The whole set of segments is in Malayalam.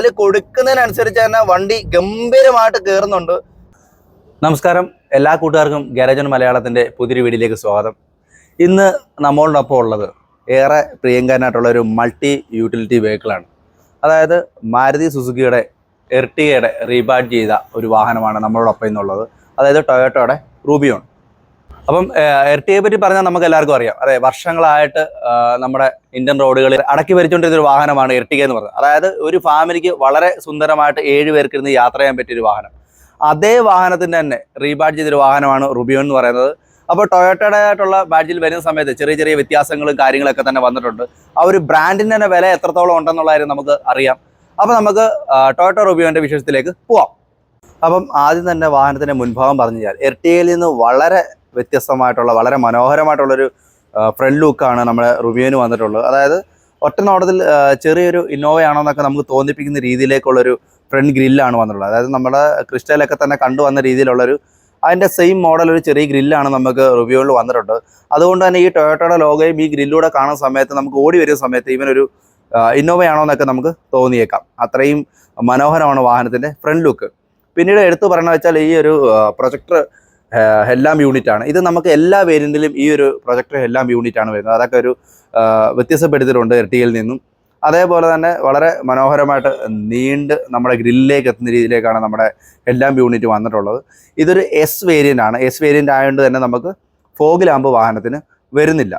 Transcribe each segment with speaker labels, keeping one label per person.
Speaker 1: കാൽ കൊടുക്കുന്നതിനനുസരിച്ച് തന്നെ വണ്ടി ഗംഭീരമായിട്ട് കയറുന്നുണ്ട്. നമസ്കാരം. എല്ലാ കൂട്ടുകാർക്കും ഗാരേജൻ മലയാളത്തിന്റെ പുതിയൊരു വീഡിയോയിലേക്ക് സ്വാഗതം. ഇന്ന് നമ്മളോടൊപ്പം ഉള്ളത് ഏറെ പ്രിയങ്കരനായിട്ടുള്ള ഒരു മൾട്ടി യൂട്ടിലിറ്റി വെഹിക്കിളാണ്. അതായത് മാരുതി സുസുക്കിയുടെ എർട്ടിയുടെ റീബാഡ് ചെയ്ത ഒരു വാഹനമാണ് നമ്മളോടൊപ്പം ഇന്നുള്ളത്. അതായത് ടൊയോട്ടോയുടെ റൂബിയോൺ. അപ്പം എർട്ടിയെ പറ്റി പറഞ്ഞാൽ നമുക്ക് എല്ലാവർക്കും അറിയാം. അതെ വർഷങ്ങളായിട്ട് നമ്മുടെ ഇന്ത്യൻ റോഡുകളിൽ അടക്കി ഭരിച്ചുകൊണ്ടിരുന്ന ഒരു വാഹനമാണ് എർട്ടിക എന്ന് പറഞ്ഞത് അതായത് ഒരു ഫാമിലിക്ക് വളരെ സുന്ദരമായിട്ട് ഏഴ് പേർക്ക് ഇരുന്ന് യാത്ര ചെയ്യാൻ പറ്റിയ ഒരു വാഹനം. അതേ വാഹനത്തിന്റെ തന്നെ റീബാഡ് ചെയ്തൊരു വാഹനമാണ് റുബിയോ എന്ന് പറയുന്നത്. അപ്പോൾ ടൊയോട്ടയുടെ ആയിട്ടുള്ള ബാഡ്ജിൽ വരുന്ന സമയത്ത് ചെറിയ ചെറിയ വ്യത്യാസങ്ങളും കാര്യങ്ങളൊക്കെ തന്നെ വന്നിട്ടുണ്ട്. ആ ഒരു ബ്രാൻഡിന്റെ തന്നെ വില എത്രത്തോളം ഉണ്ടെന്നുള്ള കാര്യം നമുക്ക് അറിയാം. അപ്പോൾ നമുക്ക് ടൊയോട്ടോ റുബിയോന്റെ വിശേഷത്തിലേക്ക് പോവാം. അപ്പം ആദ്യം തന്നെ വാഹനത്തിന്റെ മുൻഭാഗം പറഞ്ഞു കഴിഞ്ഞാൽ എർട്ടിയയിൽ നിന്ന് വളരെ വ്യത്യസ്തമായിട്ടുള്ള വളരെ മനോഹരമായിട്ടുള്ളൊരു ഫ്രണ്ട് ലുക്കാണ് നമ്മുടെ റിവ്യൂവിന് വന്നിട്ടുള്ളത്. അതായത് ഒറ്റ നോട്ടത്തിൽ ചെറിയൊരു ഇന്നോവയാണോ എന്നൊക്കെ നമുക്ക് തോന്നിപ്പിക്കുന്ന രീതിയിലേക്കുള്ളൊരു ഫ്രണ്ട് ഗ്രില്ലാണ് വന്നിട്ടുള്ളത്. അതായത് നമ്മുടെ ക്രിസ്റ്റലൊക്കെ തന്നെ കണ്ടുവന്ന രീതിയിലുള്ളൊരു അതിന്റെ സെയിം മോഡൽ ഒരു ചെറിയ ഗ്രില്ലാണ് നമുക്ക് റിവ്യൂവിൽ വന്നിട്ടുണ്ട്. അതുകൊണ്ട് തന്നെ ഈ ടൊയോട്ടയുടെ ലോഗോയും ഈ ഗ്രില്ലൂടെ കാണുന്ന സമയത്ത് നമുക്ക് ഓടി വരുന്ന സമയത്ത് ഇവനൊരു ഇന്നോവയാണോ എന്നൊക്കെ നമുക്ക് തോന്നിയേക്കാം. അത്രയും മനോഹരമാണ് വാഹനത്തിന്റെ ഫ്രണ്ട് ലുക്ക് പിന്നീട് എടുത്തു പറയണമെന്ന് വെച്ചാൽ ഈ ഒരു പ്രൊജക്ടർ ഹെല്ലാം യൂണിറ്റ് ആണ് ഇത് നമുക്ക് എല്ലാ വേരിയന്റിലും ഈ ഒരു പ്രൊജക്ടർ ഹെല്ലാം യൂണിറ്റ് ആണ് വരുന്നത്. അതൊക്കെ ഒരു വ്യത്യസ്തപ്പെടുത്തിയിട്ടുണ്ട് എർട്ടിയിൽ നിന്നും. അതേപോലെ തന്നെ വളരെ മനോഹരമായിട്ട് നീണ്ട് നമ്മുടെ ഗ്രില്ലിലേക്ക് എത്തുന്ന രീതിയിലേക്കാണ് നമ്മുടെ എല്ലാം യൂണിറ്റ് വന്നിട്ടുള്ളത്. ഇതൊരു എസ് വേരിയന്റ് ആണ്. എസ് വേരിയന്റ് ആയതുകൊണ്ട് തന്നെ നമുക്ക് ഫോഗ് ലാമ്പ് വാഹനത്തിന് വരുന്നില്ല.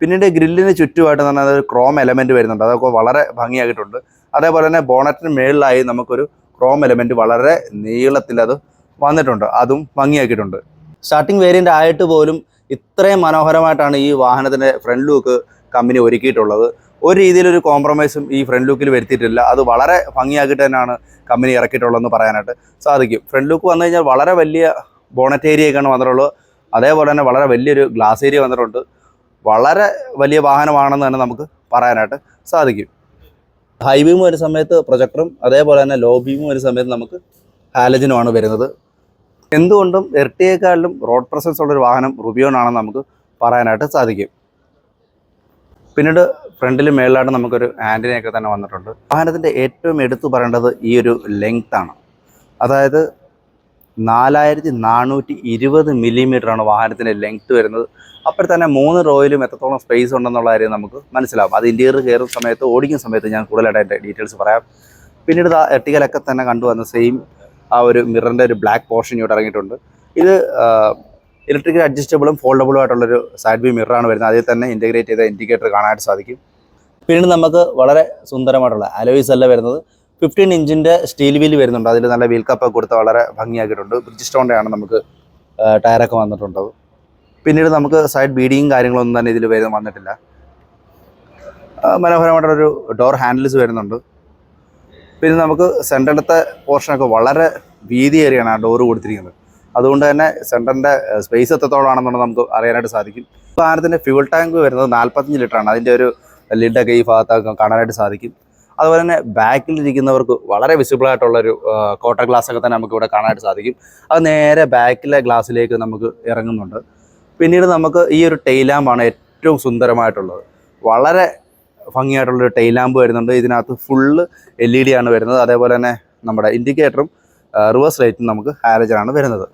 Speaker 1: പിന്നീട് ഗ്രില്ലിന് ചുറ്റുമായിട്ട് തന്നെ അതൊരു ക്രോം എലമെന്റ് വരുന്നുണ്ട്. അതൊക്കെ വളരെ ഭംഗിയായിട്ടുണ്ട് അതേപോലെ തന്നെ ബോണറ്റിന് മേളിലായി നമുക്കൊരു ക്രോം എലമെന്റ് വളരെ നീളത്തിൽ അത് വന്നിട്ടുണ്ട്. അതും ഭംഗിയാക്കിയിട്ടുണ്ട്. സ്റ്റാർട്ടിംഗ് വേരിയന്റ് ആയിട്ട് പോലും ഇത്രയും മനോഹരമായിട്ടാണ് ഈ വാഹനത്തിന്റെ ഫ്രണ്ട് ലുക്ക് കമ്പനി ഒരുക്കിയിട്ടുള്ളത്. ഒരു രീതിയിലൊരു കോംപ്രമൈസും ഈ ഫ്രണ്ട് ലുക്കിൽ വരുത്തിയിട്ടില്ല. അത് വളരെ ഭംഗിയാക്കിയിട്ട് തന്നെയാണ് കമ്പനി ഇറക്കിയിട്ടുള്ളതെന്ന് പറയാനായിട്ട് സാധിക്കും. ഫ്രണ്ട് ലുക്ക് വന്നു കഴിഞ്ഞാൽ വളരെ വലിയ ബോണറ്റ് ഏരിയയൊക്കെയാണ് വന്നിട്ടുള്ളത്. അതേപോലെ തന്നെ വളരെ വലിയൊരു ഗ്ലാസ് ഏരിയ വന്നിട്ടുണ്ട്. വളരെ വലിയ വാഹനമാണെന്ന് തന്നെ നമുക്ക് പറയാനായിട്ട് സാധിക്കും. ഹൈ ബീം സമയത്ത് പ്രൊജക്ടറും അതേപോലെ തന്നെ ലോ ബീം വരുന്ന സമയത്ത് നമുക്ക് ഹാലജനുമാണ് വരുന്നത്. എന്തുകൊണ്ടും എർട്ടിയേക്കാളിലും റോഡ് പ്രസൻസ് ഉള്ളൊരു വാഹനം റുബിയോൺ ആണെന്ന് നമുക്ക് പറയാനായിട്ട് സാധിക്കും. പിന്നീട് ഫ്രണ്ടിൽ മേളിലായിട്ട് നമുക്കൊരു ആന്റിനയൊക്കെ തന്നെ വന്നിട്ടുണ്ട്. വാഹനത്തിന്റെ ഏറ്റവും എടുത്തു പറയേണ്ടത് ഈ ഒരു ലെങ്ത് ആണ്. അതായത് നാലായിരത്തി നാനൂറ്റി ഇരുപത് മില്ലിമീറ്ററാണ് വാഹനത്തിന്റെ ലെങ്ത് വരുന്നത്. അപ്പോൾ തന്നെ മൂന്ന് റോയിലും എത്രത്തോളം സ്പേസ് ഉണ്ടെന്നുള്ള കാര്യം നമുക്ക് മനസ്സിലാവും. അത് ഇന്റീരിയർ കയറുന്ന സമയത്ത് ഓടിക്കുന്ന സമയത്ത് ഞാൻ കൂടുതലായിട്ട് അതിന്റെ ഡീറ്റെയിൽസ് പറയാം. പിന്നീട് ആ എർട്ടികലൊക്കെ തന്നെ കണ്ടുവന്ന സെയിം ആ ഒരു മിററിന്റെ ഒരു ബ്ലാക്ക് പോർഷൻ ഇവിടെ ഇറങ്ങിയിട്ടുണ്ട്. ഇത് ഇലക്ട്രിക്കൽ അഡ്ജസ്റ്റബിളും ഫോൾഡബിളും ആയിട്ടുള്ളൊരു സൈഡ് വ്യൂ മിററാണ് വരുന്നത്. അതിൽ തന്നെ ഇന്റഗ്രേറ്റ് ചെയ്ത ഇൻഡിക്കേറ്റർ കാണാനായിട്ട് സാധിക്കും. പിന്നീട് നമുക്ക് വളരെ സുന്ദരമായിട്ടുള്ള അലോയിസ് അല്ല വരുന്നത്. ഫിഫ്റ്റീൻ ഇഞ്ചിന്റെ സ്റ്റീൽ വീൽ വരുന്നുണ്ട്. അതിൽ നല്ല വീൽ കപ്പൊക്കെ കൊടുത്ത് വളരെ ഭംഗിയാക്കിയിട്ടുണ്ട്. ബ്രിഡ്ജ് സ്റ്റോണിന്റെ ആണ് നമുക്ക് ടയറൊക്കെ വന്നിട്ടുണ്ടത് പിന്നീട് നമുക്ക് സൈഡ് ബീഡിങ്ങും കാര്യങ്ങളൊന്നും തന്നെ ഇതിൽ വരുന്ന വന്നിട്ടില്ല. മനോഹരമായിട്ടുള്ളൊരു ഡോർ ഹാൻഡിൽസ് വരുന്നുണ്ട്. പിന്നെ നമുക്ക് സെന്ററിലത്തെ പോർഷനൊക്കെ വളരെ വീതിയേറിയാണ് ആ ഡോറ് കൊടുത്തിരിക്കുന്നത്. അതുകൊണ്ട് തന്നെ സെന്ററിന്റെ സ്പേസ് എത്രത്തോളാണെന്നുള്ളത് നമുക്ക് അറിയാനായിട്ട് സാധിക്കും. വാഹനത്തിന്റെ ഫ്യൂൾ ടാങ്ക് വരുന്നത് നാൽപ്പത്തഞ്ച് ലിറ്ററാണ്. അതിന്റെ ഒരു ലിഡൊക്കെ ഈ ഭാഗത്തൊക്കെ കാണാനായിട്ട് സാധിക്കും. അതുപോലെ തന്നെ ബാക്കിലിരിക്കുന്നവർക്ക് വളരെ വിസിബിൾ ആയിട്ടുള്ളൊരു കോട്ടർ ഗ്ലാസ് ഒക്കെ തന്നെ നമുക്ക് ഇവിടെ കാണാനായിട്ട് സാധിക്കും. അത് നേരെ ബാക്കിലെ ഗ്ലാസ്സിലേക്ക് നമുക്ക് ഇറങ്ങുന്നുണ്ട്. പിന്നീട് നമുക്ക് ഈ ഒരു ടെയിലാമ്പാണ് ഏറ്റവും സുന്ദരമായിട്ടുള്ളത്. വളരെ ഭംഗിയായിട്ടുള്ളൊരു ടെയിലാമ്പ് വരുന്നുണ്ട്. ഇതിനകത്ത് ഫുള്ള് എൽ ഇ ഡി ആണ് വരുന്നത്. അതേപോലെ തന്നെ നമ്മുടെ ഇൻഡിക്കേറ്ററും റിവേഴ്സ് ലൈറ്റും നമുക്ക് ഹാരജനാണ് വരുന്നത്.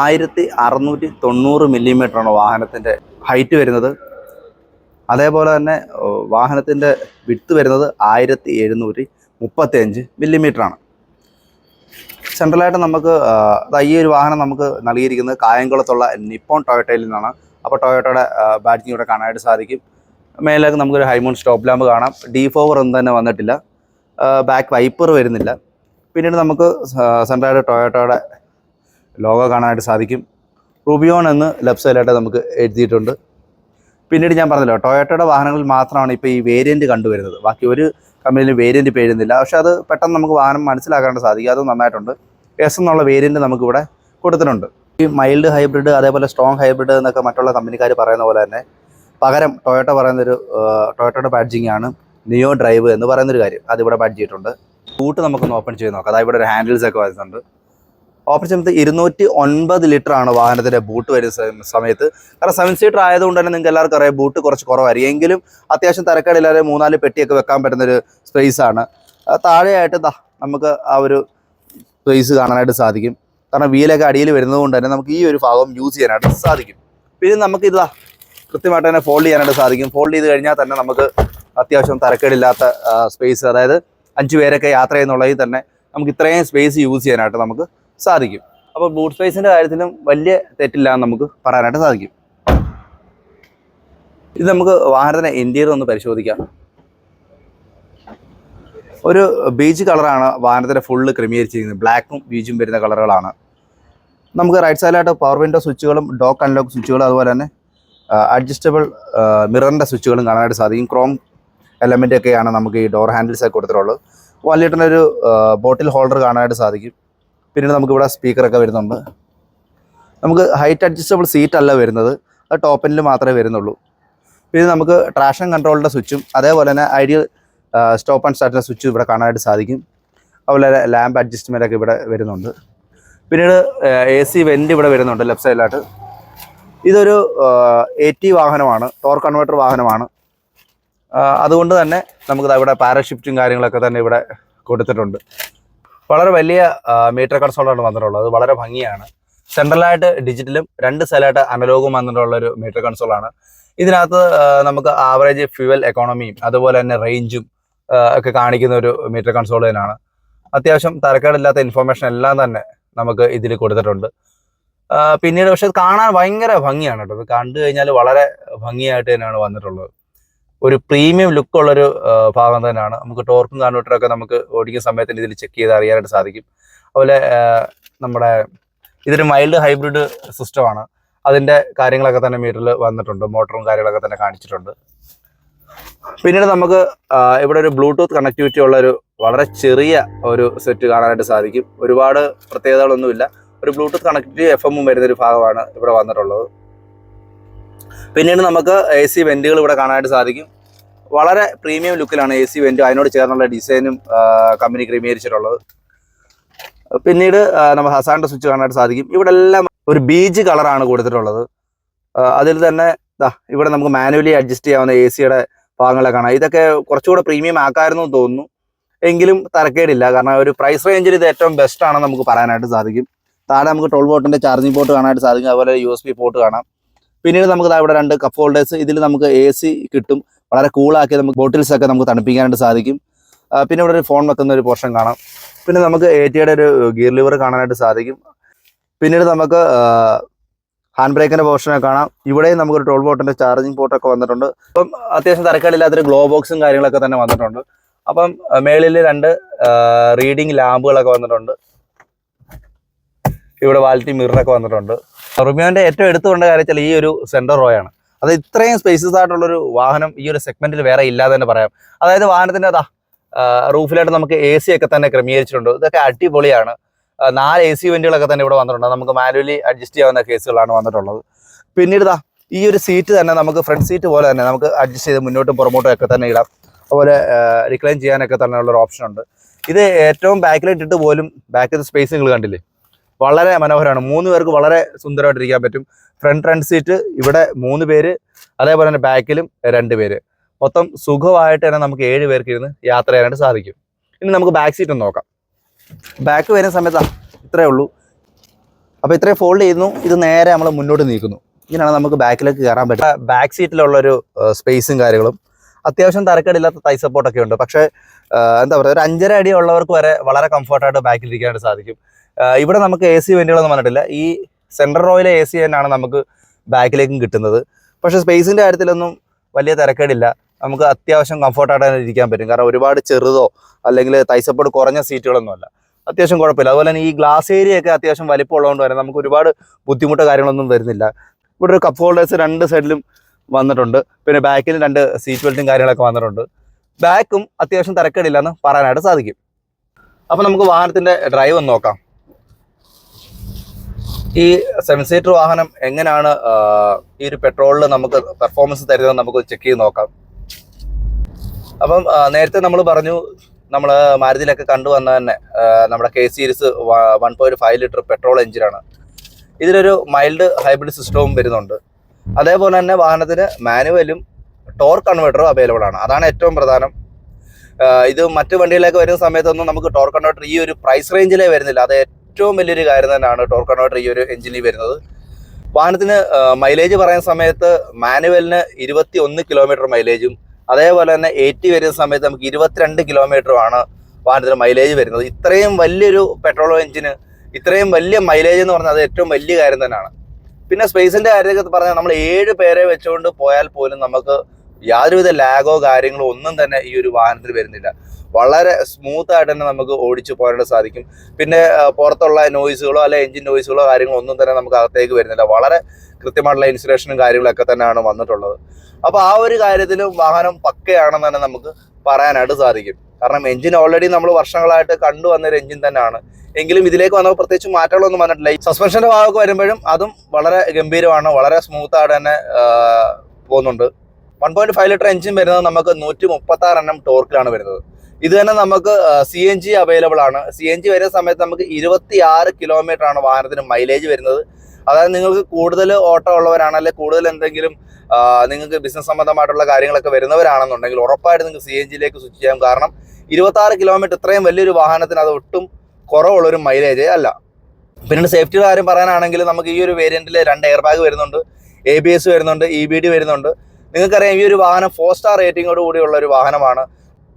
Speaker 1: ആയിരത്തി അറുന്നൂറ്റി തൊണ്ണൂറ് മില്ലിമീറ്ററാണ് വാഹനത്തിന്റെ ഹൈറ്റ് വരുന്നത്. അതേപോലെ തന്നെ വാഹനത്തിന്റെ വിത്ത് വരുന്നത് ആയിരത്തി എഴുന്നൂറ്റി മുപ്പത്തി അഞ്ച് മില്ലിമീറ്ററാണ് സെൻട്രലായിട്ട് നമുക്ക് ഈ ഒരു വാഹനം നമുക്ക് നൽകിയിരിക്കുന്നത് കായംകുളത്തുള്ള നിപ്പോൺ ടൊയറ്റയിൽ നിന്നാണ് അപ്പോൾ ടൊയോട്ടയുടെ ബാറ്റിംഗ് ഇവിടെ കാണാനായിട്ട് സാധിക്കും. മേലേക്ക് നമുക്കൊരു ഹൈമോൺ സ്റ്റോപ്പ് ലാമ്പ് കാണാം. ഡി ഫോവർ ഒന്നും തന്നെ വന്നിട്ടില്ല. ബാക്ക് വൈപ്പർ വരുന്നില്ല. പിന്നീട് നമുക്ക് സെൻട്രലായിട്ട് ടൊയോട്ടയുടെ ലോഗോ കാണാനായിട്ട് സാധിക്കും. റുബിയോൺ എന്ന് ലെഫ്റ്റ് സൈഡിലായിട്ട് നമുക്ക് എഴുതിയിട്ടുണ്ട്. പിന്നീട് ഞാൻ പറഞ്ഞല്ലോ ടൊയോട്ടയുടെ വാഹനങ്ങളിൽ മാത്രമാണ് ഇപ്പോൾ ഈ വേരിയന്റ് കണ്ടുവരുന്നത്. ബാക്കി ഒരു കമ്പനിയിലും വേരിയന്റ് ഇപ്പോൾ എഴുതുന്നില്ല. പക്ഷേ അത് പെട്ടെന്ന് നമുക്ക് വാഹനം മനസ്സിലാക്കാനായിട്ട് സാധിക്കും. അത് നന്നായിട്ടുണ്ട്. എസ് എന്നുള്ള വേരിയന്റ് നമുക്കിവിടെ കൊടുത്തിട്ടുണ്ട്. ഈ മൈൽഡ് ഹൈബ്രിഡ് അതേപോലെ സ്ട്രോങ് ഹൈബ്രിഡ് എന്നൊക്കെ മറ്റുള്ള കമ്പനിക്കാർ പറയുന്ന പോലെ തന്നെ പകരം ടൊയോട്ട പറയുന്നൊരു ടൊയോട്ടയുടെ ബാഡ്ജിങ് ആണ് നിയോ ഡ്രൈവ് എന്ന് പറയുന്നൊരു കാര്യം. അതിവിടെ ബാഡ്ജ് ചെയ്തിട്ടുണ്ട്. ബൂട്ട് നമുക്കൊന്ന് ഓപ്പൺ ചെയ്ത് നോക്കാം. അതായത് ഇവിടെ ഒരു ഹാൻഡിൽസ് ഒക്കെ വരുന്നുണ്ട്. ഓപ്പൺ ഓപ്പർച്യൂണിറ്റി ഇരുന്നൂറ്റി ഒൻപത് ലിറ്റർ ആണ് വാഹനത്തിന്റെ ബൂട്ട് വരുന്ന സമയത്ത്. കാരണം സെവൻ സീറ്റർ ആയതുകൊണ്ട് തന്നെ നിങ്ങൾക്ക് എല്ലാവർക്കും അറിയാം ബൂട്ട് കുറച്ച് കുറവായിരിക്കും. എങ്കിലും അത്യാവശ്യം തരക്കേടില്ലാതെ മൂന്നാൽ പെട്ടിയൊക്കെ വെക്കാൻ പറ്റുന്ന ഒരു സ്പേസ് ആണ് താഴെയായിട്ട് നമുക്ക് ആ ഒരു സ്പേസ് കാണാനായിട്ട് സാധിക്കും. കാരണം വീലൊക്കെ അടിയിൽ വരുന്നത് കൊണ്ട് തന്നെ നമുക്ക് ഈ ഒരു ഭാഗം യൂസ് ചെയ്യാനായിട്ട് സാധിക്കും. പിന്നെ നമുക്ക് ഇതാ കൃത്യമായിട്ട് തന്നെ ഫോൾഡ് ചെയ്യാനായിട്ട് സാധിക്കും. ഫോൾഡ് ചെയ്ത് കഴിഞ്ഞാൽ തന്നെ നമുക്ക് അത്യാവശ്യം തരക്കേടില്ലാത്ത സ്പേസ് അതായത് അഞ്ച് പേരൊക്കെ യാത്ര ചെയ്യുന്നുള്ളതിൽ തന്നെ നമുക്ക് ഇത്രയും സ്പേസ് യൂസ് ചെയ്യാനായിട്ട് നമുക്ക് സാധിക്കും. അപ്പോൾ ബൂട്ട് സ്പേസിന്റെ കാര്യത്തിലും വലിയ തെറ്റില്ല എന്ന് നമുക്ക് പറയാനായിട്ട് സാധിക്കും. ഇത് നമുക്ക് വാഹനത്തിന്റെ ഇന്റീരിയർ ഒന്ന് പരിശോധിക്കാം. ഒരു ബീച്ച് കളറാണ് വാഹനത്തിന്റെ ഫുള്ള് ക്രമീകരിച്ചിരിക്കുന്നത്. ബ്ലാക്കും ബീച്ചും വരുന്ന കളറുകളാണ് നമുക്ക് റൈറ്റ് സൈഡിലായിട്ട് പവർ വിൻഡോ സ്വിച്ചുകളും ഡോക്ക് അൺലോക്ക് സ്വിച്ചുകളും അതുപോലെ തന്നെ അഡ്ജസ്റ്റബിൾ മിററിന്റെ സ്വിച്ചുകളും കാണാനായിട്ട് സാധിക്കും. ക്രോം എലമെന്റ് ഒക്കെയാണ് നമുക്ക് ഈ ഡോർ ഹാൻഡിൽസ് ഒക്കെ കൊടുത്തിട്ടുള്ളത്. വലിയിട്ടുള്ളൊരു ഒരു ബോട്ടിൽ ഹോൾഡർ കാണാനായിട്ട് സാധിക്കും. പിന്നീട് നമുക്കിവിടെ സ്പീക്കറൊക്കെ വരുന്നുണ്ട്. നമുക്ക് ഹൈറ്റ് അഡ്ജസ്റ്റബിൾ സീറ്റ് അല്ല വരുന്നത്. അത് ടോപ്പിനിൽ മാത്രമേ വരുന്നുള്ളൂ. പിന്നെ നമുക്ക് ട്രാഷൻ കൺട്രോളിന്റെ സ്വിച്ചും അതേപോലെ തന്നെ ഐഡിയൽ സ്റ്റോപ്പ് ആൻഡ് സ്റ്റാർട്ടിന്റെ സ്വിച്ചും ഇവിടെ കാണാനായിട്ട് സാധിക്കും. അതുപോലെ ലാമ്പ് അഡ്ജസ്റ്റ്മെന്റ് ഒക്കെ ഇവിടെ വരുന്നുണ്ട്. പിന്നീട് എ സി വെന്റ് ഇവിടെ വരുന്നുണ്ട് ലെഫ്റ്റ് സൈഡിലായിട്ട് ഇതൊരു എ ടി വാഹനമാണ് ടോർ കൺവേർട്ടർ വാഹനമാണ്. അതുകൊണ്ട് തന്നെ നമുക്ക് ഇവിടെ പാരഷിഫ്റ്റും കാര്യങ്ങളൊക്കെ തന്നെ ഇവിടെ കൊടുത്തിട്ടുണ്ട്. വളരെ വലിയ മീറ്റർ കൺസോളാണ് വന്നിട്ടുള്ളത്. അത് വളരെ ഭംഗിയാണ്. സെൻട്രലായിട്ട് ഡിജിറ്റലും രണ്ട് സൈഡിലായിട്ട് അനലോഗും വന്നിട്ടുള്ള ഒരു മീറ്റർ കൺസോളാണ്. ഇതിനകത്ത് നമുക്ക് ആവറേജ് ഫ്യൂവൽ എക്കോണമിയും അതുപോലെ തന്നെ റേഞ്ചും ഒക്കെ കാണിക്കുന്ന ഒരു മീറ്റർ കൺസോൾ തന്നെയാണ് അത്യാവശ്യം തരക്കേടില്ലാത്ത ഇൻഫർമേഷൻ എല്ലാം തന്നെ നമുക്ക് ഇതിൽ കൊടുത്തിട്ടുണ്ട്. പിന്നീട് പക്ഷെ കാണാൻ ഭയങ്കര ഭംഗിയാണ് കേട്ടോ. കണ്ടു കഴിഞ്ഞാൽ വളരെ ഭംഗിയായിട്ട് തന്നെയാണ് വന്നിട്ടുള്ളത്. ഒരു പ്രീമിയം ലുക്കുള്ളൊരു ഭാഗം തന്നെയാണ്. നമുക്ക് ടോർക്കും കൺവെർട്ടറും നമുക്ക് ഓടിക്കുന്ന സമയത്ത് ഇതിൽ ചെക്ക് ചെയ്ത് അറിയാനായിട്ട് സാധിക്കും. അതുപോലെ നമ്മുടെ ഇതൊരു മൈൽഡ് ഹൈബ്രിഡ് സിസ്റ്റമാണ്. അതിന്റെ കാര്യങ്ങളൊക്കെ തന്നെ മീറ്ററിൽ വന്നിട്ടുണ്ട്. മോട്ടറും കാര്യങ്ങളൊക്കെ തന്നെ കാണിച്ചിട്ടുണ്ട്. പിന്നീട് നമുക്ക് ഇവിടെ ഒരു ബ്ലൂടൂത്ത് കണക്ടിവിറ്റി ഉള്ള ഒരു വളരെ ചെറിയ ഒരു സെറ്റ് കാണാനായിട്ട് സാധിക്കും. ഒരുപാട് പ്രത്യേകതകളൊന്നുമില്ല. ഒരു ബ്ലൂടൂത്ത് കണക്ട് എഫ് എമ്മും വരുന്ന ഒരു ഭാഗമാണ് ഇവിടെ വന്നിട്ടുള്ളത്. പിന്നീട് നമുക്ക് എ സി വെന്റുകൾ ഇവിടെ കാണാനായിട്ട് സാധിക്കും. വളരെ പ്രീമിയം ലുക്കിലാണ് എ സി വെന്റ് അതിനോട് ചേർന്നുള്ള ഡിസൈനും കമ്പനി ക്രമീകരിച്ചിട്ടുള്ളത്. പിന്നീട് നമ്മൾ ഹസാന്റെ സ്വിച്ച് കാണാനായിട്ട് സാധിക്കും. ഇവിടെ എല്ലാം ഒരു ബീജ് കളറാണ് കൊടുത്തിട്ടുള്ളത്. അതിൽ തന്നെ ഇവിടെ നമുക്ക് മാനുവലി അഡ്ജസ്റ്റ് ചെയ്യാവുന്ന എ സിയുടെ ഭാഗങ്ങളെ കാണാം. ഇതൊക്കെ കുറച്ചുകൂടെ പ്രീമിയം ആക്കായിരുന്നു എന്ന് തോന്നുന്നു. എങ്കിലും തരക്കേടില്ല. കാരണം ഒരു പ്രൈസ് റേഞ്ചിൽ ഇത് ഏറ്റവും ബെസ്റ്റ് ആണെന്ന് നമുക്ക് പറയാനായിട്ട് സാധിക്കും. താഴെ നമുക്ക് ട്വൽവ് വോട്ടിന്റെ ചാർജിങ് പോർട്ട് കാണാനായിട്ട് സാധിക്കും. അതുപോലെ യു എസ് ബി പോർട്ട് കാണാം. പിന്നീട് നമുക്ക് ഇവിടെ രണ്ട് കപ്പ് ഹോൾഡേഴ്സ് ഇതിൽ നമുക്ക് എ സി കിട്ടും. വളരെ കൂളാക്കി നമുക്ക് ബോട്ടിൽസ് ഒക്കെ നമുക്ക് തണുപ്പിക്കാനായിട്ട് സാധിക്കും. പിന്നെ ഇവിടെ ഒരു ഫോൺ വെക്കുന്ന ഒരു പോർഷൻ കാണാം. പിന്നെ നമുക്ക് എ ടിയുടെ ഒരു ഗിയർ ലിവർ കാണാനായിട്ട് സാധിക്കും. പിന്നീട് നമുക്ക് ഹാൻഡ് ബ്രേക്കിന്റെ പോർഷനെ കാണാം. ഇവിടെയും നമുക്കൊരു ട്വൽവ് വോട്ടിന്റെ ചാർജിങ് പോർട്ടൊക്കെ വന്നിട്ടുണ്ട്. അപ്പം അത്യാവശ്യം തരക്കേടില്ലാത്തൊരു ഗ്ലോ ബോക്സും കാര്യങ്ങളൊക്കെ തന്നെ വന്നിട്ടുണ്ട്. അപ്പം മേളിൽ രണ്ട് റീഡിങ് ലാമ്പുകളൊക്കെ വന്നിട്ടുണ്ട്. ഇവിടെ വാലിറ്റി മിററൊക്കെ വന്നിട്ടുണ്ട്. റുമിയോന്റെ ഏറ്റവും എടുത്തുകൊണ്ട കാര്യം വെച്ചാൽ ഈ ഒരു സെന്റർ റോ ആണ്. അത് ഇത്രയും സ്പേസസ് ആയിട്ടുള്ളൊരു വാഹനം ഈ ഒരു സെഗ്മെന്റിൽ വേറെ ഇല്ലാതെ തന്നെ പറയാം. അതായത് വാഹനത്തിന്റെ അതാ റൂഫിലായിട്ട് നമുക്ക് എ സി ഒക്കെ തന്നെ ക്രമീകരിച്ചിട്ടുണ്ട്. ഇതൊക്കെ അടിപൊളിയാണ്. നാല് എ സി വെന്റുകളൊക്കെ തന്നെ ഇവിടെ വന്നിട്ടുണ്ട്. നമുക്ക് മാനുവലി അഡ്ജസ്റ്റ് ചെയ്യാവുന്ന കേസുകളാണ് വന്നിട്ടുള്ളത്. പിന്നീട് ഇതാ ഈ ഒരു സീറ്റ് തന്നെ നമുക്ക് ഫ്രണ്ട് സീറ്റ് പോലെ തന്നെ നമുക്ക് അഡ്ജസ്റ്റ് ചെയ്ത് മുന്നോട്ടും പുറമോട്ടും ഒക്കെ തന്നെ ഇടാം. അതുപോലെ റിക്ലൈൻ ചെയ്യാനൊക്കെ തന്നെ ഉള്ള ഒരു ഓപ്ഷൻ ഉണ്ട്. ഇത് ഏറ്റവും ബാക്കിലിട്ടിട്ട് പോലും ബാക്കിൽ സ്പേസ് നിങ്ങൾ കണ്ടില്ലേ? വളരെ മനോഹരമാണ്. മൂന്ന് പേർക്ക് വളരെ സുന്ദരമായിട്ടിരിക്കാൻ പറ്റും. ഫ്രണ്ട് ഫ്രണ്ട് സീറ്റ് ഇവിടെ മൂന്ന് പേര് അതേപോലെ തന്നെ ബാക്കിലും രണ്ട് പേര്. മൊത്തം സുഖമായിട്ട് തന്നെ നമുക്ക് ഏഴ് പേർക്ക് ഇരുന്ന് യാത്ര ചെയ്യാനായിട്ട് സാധിക്കും. ഇനി നമുക്ക് ബാക്ക് സീറ്റ് ഒന്ന് നോക്കാം. ബാക്ക് വരുന്ന സമയത്ത് ഇത്രയേ ഉള്ളൂ. അപ്പോൾ ഇത്രയും ഫോൾഡ് ചെയ്യുന്നു. ഇത് നേരെ നമ്മൾ മുന്നോട്ട് നീക്കുന്നു. ഇങ്ങനെയാണ് നമുക്ക് ബാക്കിലേക്ക് കയറാൻ പറ്റുക. ബാക്ക് സീറ്റിലുള്ളൊരു സ്പേസും കാര്യങ്ങളും. അത്യാവശ്യം തരക്കേടില്ലാത്ത തൈ സപ്പോർട്ടൊക്കെ ഉണ്ട്. പക്ഷേ എന്താ പറയുക ഒരു അഞ്ചര അടി ഉള്ളവർക്ക് വരെ വളരെ കംഫർട്ടായിട്ട് ബാക്കിൽ ഇരിക്കാനായിട്ട് സാധിക്കും. ഇവിടെ നമുക്ക് എ സി വെന്റുകളൊന്നും വന്നിട്ടില്ല. ഈ സെൻട്രൽ റോയിലെ എ സി തന്നെയാണ് നമുക്ക് ബാക്കിലേക്കും കിട്ടുന്നത്. പക്ഷേ സ്പേസിന്റെ കാര്യത്തിലൊന്നും വലിയ തിരക്കേടില്ല. നമുക്ക് അത്യാവശ്യം കംഫർട്ടായിട്ട് ഇരിക്കാൻ പറ്റും. കാരണം ഒരുപാട് ചെറുതോ അല്ലെങ്കിൽ തൈസപ്പോട് കുറഞ്ഞ സീറ്റുകളൊന്നുമല്ല അത്യാവശ്യം കുഴപ്പമില്ല. അതുപോലെ തന്നെ ഈ ഗ്ലാസ് ഏരിയ ഒക്കെ അത്യാവശ്യം വലിപ്പമുള്ളതുകൊണ്ട് തന്നെ നമുക്ക് ഒരുപാട് ബുദ്ധിമുട്ടോ കാര്യങ്ങളൊന്നും വരുന്നില്ല. ഇവിടെ ഒരു കപ്പ് ഹോൾഡേഴ്സ് രണ്ട് സൈഡിലും വന്നിട്ടുണ്ട്. പിന്നെ ബാക്കിൽ രണ്ട് സീറ്റ് ബെൽറ്റും കാര്യങ്ങളൊക്കെ വന്നിട്ടുണ്ട്. ബാക്കും അത്യാവശ്യം തിരക്കേടില്ലെന്ന് പറയാനായിട്ട് സാധിക്കും. അപ്പം നമുക്ക് വാഹനത്തിന്റെ ഡ്രൈവ് ഒന്ന് നോക്കാം. ഈ സെവൻ സീറ്റർ വാഹനം എങ്ങനെയാണ് ഈ ഒരു പെട്രോളിൽ നമുക്ക് പെർഫോമൻസ് തരുന്നത് നമുക്ക് ചെക്ക് ചെയ്ത് നോക്കാം. അപ്പം നേരത്തെ നമ്മൾ പറഞ്ഞു നമ്മൾ മാരുതിയിലൊക്കെ കണ്ടുവന്ന തന്നെ നമ്മുടെ K series one point five litre petrol എഞ്ചിനാണ് ഇതിലൊരു മൈൽഡ് ഹൈബ്രിഡ് സിസ്റ്റവും വരുന്നുണ്ട്. അതേപോലെ തന്നെ വാഹനത്തിന് മാനുവലും ടോർക്ക് കൺവേർട്ടറും അവൈലബിൾ ആണ്. അതാണ് ഏറ്റവും പ്രധാനം. ഇത് മറ്റു വണ്ടികളിലേക്ക് വരുന്ന സമയത്തൊന്നും നമുക്ക് ടോർക്ക് കൺവേർട്ടർ ഈ ഒരു പ്രൈസ് റേഞ്ചിലേ വരുന്നില്ല. അത് ഏറ്റവും വലിയൊരു കാര്യം തന്നെയാണ് ടോർക്ക് കൺവേർട്ടർ ഈ ഒരു എഞ്ചിനിൽ വരുന്നത്. വാഹനത്തിന് മൈലേജ് പറയുന്ന സമയത്ത് മാനുവലിന് ഇരുപത്തി ഒന്ന് കിലോമീറ്റർ മൈലേജും അതേപോലെ തന്നെ എയ്റ്റി വരുന്ന സമയത്ത് നമുക്ക് ഇരുപത്തിരണ്ട് കിലോമീറ്ററുമാണ് വാഹനത്തിന് മൈലേജ് വരുന്നത്. ഇത്രയും വലിയൊരു പെട്രോൾ എഞ്ചിന് ഇത്രയും വലിയ മൈലേജ് എന്ന് പറഞ്ഞാൽ അത് ഏറ്റവും വലിയ കാര്യം തന്നെയാണ്. പിന്നെ സ്പേസിന്റെ കാര്യത്തിൽ പറഞ്ഞാൽ നമ്മൾ ഏഴ് പേരെ വെച്ചുകൊണ്ട് പോയാൽ പോലും നമുക്ക് യാതൊരുവിധ ലാഗോ കാര്യങ്ങളോ ഒന്നും തന്നെ ഈ ഒരു വാഹനത്തിൽ വരുന്നില്ല. വളരെ സ്മൂത്ത് ആയിട്ട് തന്നെ നമുക്ക് ഓടിച്ചു പോകാനായിട്ട് സാധിക്കും. പിന്നെ പുറത്തുള്ള നോയ്സുകളോ അല്ലെ എഞ്ചിൻ നോയ്സുകളോ കാര്യങ്ങളോ ഒന്നും തന്നെ നമുക്ക് അകത്തേക്ക് വരുന്നില്ല. വളരെ കൃത്യമായിട്ടുള്ള ഇൻസുലേഷനും കാര്യങ്ങളൊക്കെ തന്നെയാണ് വന്നിട്ടുള്ളത്. അപ്പോൾ ആ ഒരു കാര്യത്തിലും വാഹനം പക്കയാണെന്ന് തന്നെ നമുക്ക് പറയാനായിട്ട് സാധിക്കും. കാരണം എഞ്ചിൻ ഓൾറെഡി നമ്മൾ വർഷങ്ങളായിട്ട് കണ്ടുവന്ന ഒരു എഞ്ചിൻ തന്നെയാണ്. എങ്കിലും ഇതിലേക്ക് വന്നപ്പോൾ പ്രത്യേകിച്ച് മാറ്റങ്ങളൊന്നും വന്നിട്ടില്ല. ഈ സസ്പെൻഷന്റെ ഭാഗമൊക്കെ വരുമ്പോഴും അതും വളരെ ഗംഭീരമാണ്. വളരെ സ്മൂത്ത് ആയിട്ട് തന്നെ പോകുന്നുണ്ട്. One point five litre engine വരുന്നത് നമുക്ക് നൂറ്റി മുപ്പത്തി ആറ് എണ്ണം ടോർക്കിലാണ് വരുന്നത്. ഇത് തന്നെ നമുക്ക് സി എൻ ജി അവൈലബിൾ ആണ്. സി എൻ ജി വരുന്ന സമയത്ത് നമുക്ക് ഇരുപത്തി ആറ് കിലോമീറ്റർ ആണ് വാഹനത്തിന് മൈലേജ് വരുന്നത്. അതായത് നിങ്ങൾക്ക് കൂടുതൽ ഓട്ടം ഉള്ളവരാണ് അല്ലെങ്കിൽ കൂടുതൽ എന്തെങ്കിലും നിങ്ങൾക്ക് ബിസിനസ് സംബന്ധമായിട്ടുള്ള കാര്യങ്ങളൊക്കെ വരുന്നവരാണെന്നുണ്ടെങ്കിൽ ഉറപ്പായിട്ട് നിങ്ങൾക്ക് സി എൻ ജിയിലേക്ക് സ്വിച്ച് ചെയ്യാം. കാരണം ഇരുപത്തി ആറ് കിലോമീറ്റർ ഇത്രയും വലിയൊരു വാഹനത്തിന് അത് ഒട്ടും കുറവുള്ളൊരു മൈലേജ് അല്ല. പിന്നീട് സേഫ്റ്റിയുടെ കാര്യം പറയാനാണെങ്കിൽ നമുക്ക് ഈ ഒരു വേരിയന്റിൽ രണ്ട് എയർ ബാഗ് വരുന്നുണ്ട് എ ബി എസ് വരുന്നുണ്ട് ഇ ബി ഡി വരുന്നുണ്ട്. നിങ്ങൾക്കറിയാം ഈ ഒരു വാഹനം ഫോർ സ്റ്റാർ റേറ്റിംഗോട് കൂടിയുള്ള ഒരു വാഹനമാണ്.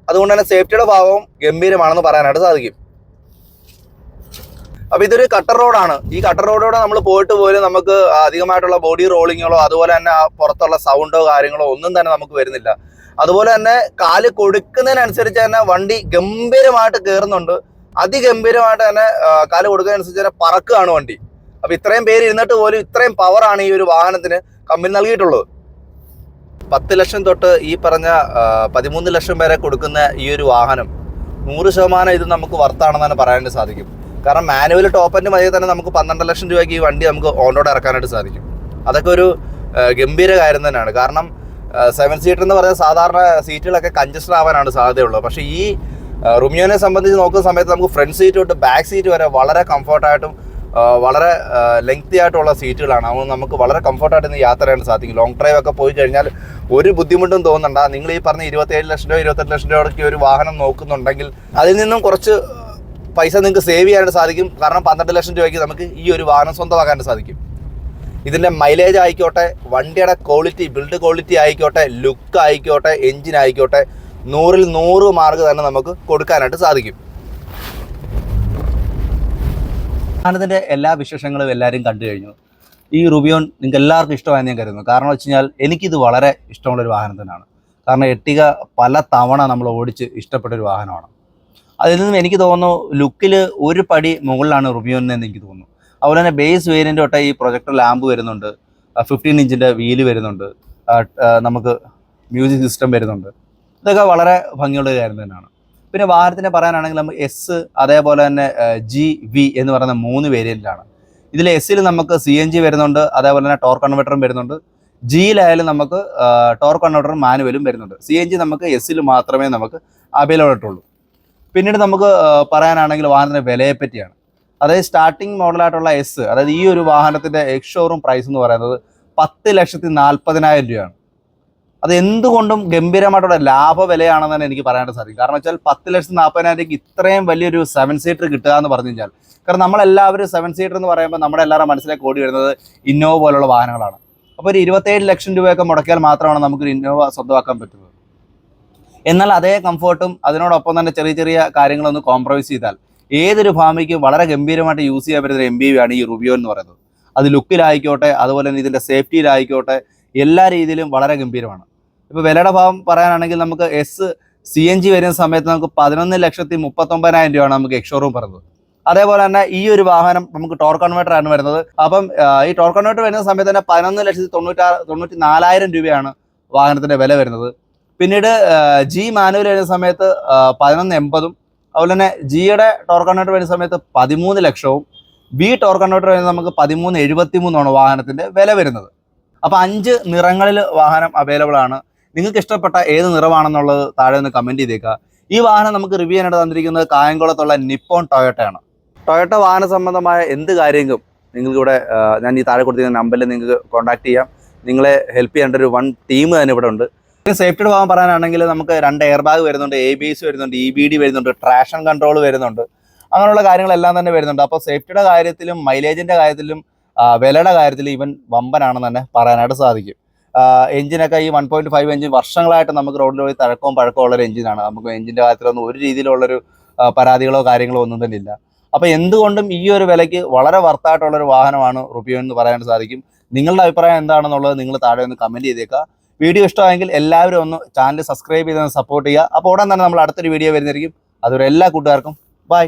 Speaker 1: അതുകൊണ്ട് തന്നെ സേഫ്റ്റിയുടെ ഭാഗവും ഗംഭീരമാണെന്ന് പറയാനായിട്ട് സാധിക്കും. അപ്പൊ ഇതൊരു കട്ടർ റോഡാണ് ഈ കട്ടർ റോഡിലൂടെ നമ്മൾ പോയിട്ട് പോലും നമുക്ക് അധികമായിട്ടുള്ള ബോഡി റോളിങ്ങുകളോ അതുപോലെ തന്നെ പുറത്തുള്ള സൗണ്ടോ കാര്യങ്ങളോ ഒന്നും തന്നെ നമുക്ക് വരുന്നില്ല. അതുപോലെ തന്നെ കാൽ കൊടുക്കുന്നതിനനുസരിച്ച് തന്നെ വണ്ടി ഗംഭീരമായിട്ട് കയറുന്നുണ്ട് അതിഗംഭീരമായിട്ട് തന്നെ കാൽ കൊടുക്കുന്നതിനനുസരിച്ച് തന്നെ പറക്കുകയാണ് വണ്ടി. അപ്പൊ ഇത്രയും പേര് ഇരുന്നിട്ട് പോലും ഇത്രയും പവറാണ് ഈ ഒരു വാഹനത്തിന് കമ്പനി നൽകിയിട്ടുള്ളത്. പത്ത് ലക്ഷം തൊട്ട് ഈ പറഞ്ഞ പതിമൂന്ന് ലക്ഷം വരെ കൊടുക്കുന്ന ഈ ഒരു വാഹനം നൂറ് ശതമാനം ഇത് നമുക്ക് വർത്താണെന്ന് തന്നെ പറയാനായിട്ട് സാധിക്കും. കാരണം മാനുവൽ ടോപ്പ് എന്റെ മതിയെ തന്നെ നമുക്ക് പന്ത്രണ്ട് ലക്ഷം രൂപയ്ക്ക് ഈ വണ്ടി നമുക്ക് ഓൺ റോഡ് ഇറക്കാനായിട്ട് സാധിക്കും. അതൊക്കെ ഒരു ഗംഭീര കാര്യം തന്നെയാണ്. കാരണം സെവൻ സീറ്റർ എന്ന് പറയുന്ന സാധാരണ സീറ്റുകളൊക്കെ കഞ്ചസ്റ്റഡ് ആവാനാണ് സാധ്യതയുള്ളത്. പക്ഷേ ഈ റുമിയോനെ സംബന്ധിച്ച് നോക്കുന്ന സമയത്ത് നമുക്ക് ഫ്രണ്ട് സീറ്റ് തൊട്ട് ബാക്ക് സീറ്റ് വരെ വളരെ കംഫർട്ടായിട്ടും വളരെ ലെങ്തി ആയിട്ടുള്ള സീറ്റുകളാണ് അതുകൊണ്ട് നമുക്ക് വളരെ കംഫർട്ടായിട്ട് ഇന്ന് യാത്ര ചെയ്യാൻ സാധിക്കും. ലോങ് ഡ്രൈവ് ഒക്കെ പോയി കഴിഞ്ഞാൽ ഒരു ബുദ്ധിമുട്ടും തോന്നണ്ട. നിങ്ങൾ ഈ പറഞ്ഞ ഇരുപത്തേഴ് ലക്ഷം രൂപ ഇരുപത്തെട്ട് ലക്ഷം രൂപയ്ക്ക് ഒരു വാഹനം നോക്കുന്നുണ്ടെങ്കിൽ അതിൽ നിന്നും കുറച്ച് പൈസ നിങ്ങൾക്ക് സേവ് ചെയ്യാനായിട്ട് സാധിക്കും. കാരണം പന്ത്രണ്ട് ലക്ഷം രൂപയ്ക്ക് നമുക്ക് ഈ ഒരു വാഹനം സ്വന്തമാക്കാനായിട്ട് സാധിക്കും. ഇതിന്റെ മൈലേജ് ആയിക്കോട്ടെ വണ്ടിയുടെ ക്വാളിറ്റി ബിൽഡ് ക്വാളിറ്റി ആയിക്കോട്ടെ ലുക്ക് ആയിക്കോട്ടെ എഞ്ചിൻ ആയിക്കോട്ടെ നൂറിൽ നൂറ് മാർക്ക് തന്നെ നമുക്ക് കൊടുക്കാനായിട്ട് സാധിക്കും. വാഹനത്തിന്റെ എല്ലാ വിശേഷങ്ങളും എല്ലാവരും കണ്ടു കഴിഞ്ഞു. ഈ റുബിയോൺ നിങ്ങൾക്ക് എല്ലാവർക്കും ഇഷ്ടമായെന്ന് ഞാൻ കരുതുന്നു. കാരണം വെച്ച് കഴിഞ്ഞാൽ എനിക്കിത് വളരെ ഇഷ്ടമുള്ളൊരു വാഹനം തന്നെയാണ് കാരണം എട്ടിക പല തവണ നമ്മൾ ഓടിച്ച് ഇഷ്ടപ്പെട്ടൊരു വാഹനമാണ്. അതിൽ നിന്നും എനിക്ക് തോന്നുന്നു ലുക്കിൽ ഒരു പടി മുകളിലാണ് റുബിയോൻ എന്ന് എനിക്ക് തോന്നുന്നു. അതുപോലെ തന്നെ ബേസ് വേരിയന്റ് തൊട്ട് ഈ പ്രൊജക്ടർ ലാമ്പ് വരുന്നുണ്ട്. ഫിഫ്റ്റീൻ ഇഞ്ചിന്റെ വീൽ വരുന്നുണ്ട്. നമുക്ക് മ്യൂസിക് സിസ്റ്റം വരുന്നുണ്ട്. ഇതൊക്കെ വളരെ ഭംഗിയുള്ള കാര്യം തന്നെയാണ്. പിന്നെ വാഹനത്തിനെ പറയാനാണെങ്കിൽ നമുക്ക് എസ് അതേപോലെ തന്നെ ജി വി എന്ന് പറയുന്ന മൂന്ന് വേരിയന്റിലാണ് ഇതിൽ എസ്സിൽ നമുക്ക് സി എൻ ജി വരുന്നുണ്ട്. അതേപോലെ തന്നെ ടോർ കൺവെർട്ടറും വരുന്നുണ്ട്. ജിയിലായാലും നമുക്ക് ടോർ കൺവെർട്ടറും മാനുവലും വരുന്നുണ്ട്. സി എൻ ജി നമുക്ക് എസ്സിൽ മാത്രമേ നമുക്ക് അവൈലബിൾ ആയിട്ടുള്ളൂ. പിന്നീട് നമുക്ക് പറയാനാണെങ്കിൽ വാഹനത്തിന്റെ വിലയെ പറ്റിയാണ് അതായത് സ്റ്റാർട്ടിംഗ് മോഡലായിട്ടുള്ള എസ് അതായത് ഈ ഒരു വാഹനത്തിന്റെ എക്സ് ഷോറൂം പ്രൈസ് എന്ന് പറയുന്നത് പത്ത് ലക്ഷത്തി നാൽപ്പതിനായിരം രൂപയാണ്. അത് എന്തുകൊണ്ടും ഗംഭീരമായിട്ടുള്ള ലാഭ വിലയാണെന്ന് തന്നെ എനിക്ക് പറയാനായിട്ട് സാധിക്കും. കാരണം വെച്ചാൽ പത്ത് ലക്ഷത്തി നാൽപ്പതിനായിരം രൂപയ്ക്ക് ഇത്രയും വലിയൊരു സെവൻ സീറ്റർ കിട്ടുക എന്ന് പറഞ്ഞു കഴിഞ്ഞാൽ കാരണം നമ്മളെല്ലാവരും സെവൻ സീറ്റർ എന്ന് പറയുമ്പോൾ നമ്മുടെ എല്ലാവരുടെ മനസ്സിലേക്ക് ഓടി വരുന്നത് ഇന്നോവ പോലുള്ള വാഹനങ്ങളാണ്. അപ്പോൾ ഒരു ഇരുപത്തേഴ് ലക്ഷം രൂപയൊക്കെ മുടക്കിയാൽ മാത്രമാണ് നമുക്കൊരു ഇന്നോവ സ്വന്തമാക്കാൻ പറ്റുന്നത്. എന്നാൽ അതേ കംഫർട്ടും അതിനോടൊപ്പം തന്നെ ചെറിയ ചെറിയ കാര്യങ്ങളൊന്ന് കോംപ്രമൈസ് ചെയ്താൽ ഏതൊരു ഭാമിക്കും വളരെ ഗംഭീരമായിട്ട് യൂസ് ചെയ്യാൻ പറ്റുന്ന എം ബി ആണ് ഈ റുബിയോ എന്ന് പറയുന്നത്. അത് ലുക്കിലായിക്കോട്ടെ അതുപോലെ തന്നെ ഇതിന്റെ സേഫ്റ്റിയിലായിക്കോട്ടെ എല്ലാ രീതിയിലും വളരെ ഗംഭീരമാണ്. ഇപ്പോൾ വിലയുടെ ഭാവം പറയാനാണെങ്കിൽ നമുക്ക് എസ് സി എൻ ജി വരുന്ന സമയത്ത് നമുക്ക് പതിനൊന്ന് ലക്ഷത്തി മുപ്പത്തൊമ്പതിനായിരം രൂപയാണ് നമുക്ക് എക്സ്ഷോറൂം പറഞ്ഞത്. അതേപോലെ തന്നെ ഈ ഒരു വാഹനം നമുക്ക് ടോർ കൺവേർട്ടർ ആണ് വരുന്നത്. അപ്പം ഈ ടോർ കൺവേർട്ടർ വരുന്ന സമയത്ത് തന്നെ പതിനൊന്ന് ലക്ഷത്തി തൊണ്ണൂറ്റാറ് തൊണ്ണൂറ്റി നാലായിരം രൂപയാണ് വാഹനത്തിന്റെ വില വരുന്നത്. പിന്നീട് ജി മാനുവൽ വരുന്ന സമയത്ത് പതിനൊന്ന് എൺപതും അതുപോലെ തന്നെ ജിയുടെ ടോർ കൺവേർട്ടർ വരുന്ന സമയത്ത് പതിമൂന്ന് ലക്ഷവും ബി ടോർ കൺവേർട്ടർ വരുന്നത് നമുക്ക് പതിമൂന്ന് എഴുപത്തി മൂന്നാണ് വാഹനത്തിന്റെ വില വരുന്നത്. അപ്പോൾ അഞ്ച് നിറങ്ങളിൽ വാഹനം അവൈലബിൾ ആണ്. നിങ്ങൾക്ക് ഇഷ്ടപ്പെട്ട ഏത് നിറമാണെന്നുള്ളത് താഴെ ഒന്ന് കമന്റ് ചെയ്തേക്കുക. ഈ വാഹനം നമുക്ക് റിവ്യൂ ചെയ്യാനായിട്ട് തന്നിരിക്കുന്നത് കായംകുളത്തുള്ള നിപ്പോൺ ടൊയോട്ടയാണ്. ടൊയോട്ട വാഹന സംബന്ധമായ എന്ത് കാര്യങ്ങളും നിങ്ങൾക്കിവിടെ ഞാൻ ഈ താഴെ കൊടുത്തിരിക്കുന്ന നമ്പറിൽ നിങ്ങൾക്ക് കോൺടാക്ട് ചെയ്യാം. നിങ്ങളെ ഹെൽപ്പ് ചെയ്യേണ്ട ഒരു വൺ ടീം തന്നെ ഇവിടെ ഉണ്ട്. സേഫ്റ്റിയുടെ ഭാഗം പറയാനാണെങ്കിൽ നമുക്ക് രണ്ട് എയർ ബാഗ് വരുന്നുണ്ട് എ ബി എസ് വരുന്നുണ്ട് ഇ ബി ഡി വരുന്നുണ്ട് ട്രാഷൻ കൺട്രോൾ വരുന്നുണ്ട്. അങ്ങനെയുള്ള കാര്യങ്ങളെല്ലാം തന്നെ വരുന്നുണ്ട്. അപ്പോൾ സേഫ്റ്റിയുടെ കാര്യത്തിലും മൈലേജിന്റെ കാര്യത്തിലും വിലയുടെ കാര്യത്തിലും ഇവൻ വമ്പനാണെന്ന് തന്നെ പറയാനായിട്ട് സാധിക്കും. എഞ്ചിനൊക്കെ ഈ വൺ പോയിന്റ് ഫൈവ് എഞ്ചിൻ വർഷങ്ങളായിട്ട് നമുക്ക് റോഡിൽ പോയി തഴക്കവും പഴക്കവും ഉള്ളൊരു എഞ്ചിനാണ് നമുക്ക് എഞ്ചിന്റെ കാര്യത്തിലൊന്നും ഒരു രീതിയിലുള്ളൊരു പരാതികളോ കാര്യങ്ങളോ ഒന്നും തന്നെ ഇല്ല. അപ്പോൾ എന്തുകൊണ്ടും ഈ ഒരു വിലയ്ക്ക് വളരെ വർത്തായിട്ടുള്ളൊരു വാഹനമാണ് റുപ്പിയോ എന്ന് പറയാൻ സാധിക്കും. നിങ്ങളുടെ അഭിപ്രായം എന്താണെന്നുള്ളത് നിങ്ങൾ താഴെ ഒന്ന് കമന്റ് ചെയ്തേക്കുക. വീഡിയോ ഇഷ്ടമായെങ്കിൽ എല്ലാവരും ഒന്ന് ചാനൽ സബ്സ്ക്രൈബ് ചെയ്ത് സപ്പോർട്ട് ചെയ്യുക. അപ്പോൾ ഉടൻ തന്നെ നമ്മൾ അടുത്തൊരു വീഡിയോ വരുന്നതായിരിക്കും. അതുവരെ എല്ലാ കൂട്ടുകാർക്കും ബൈ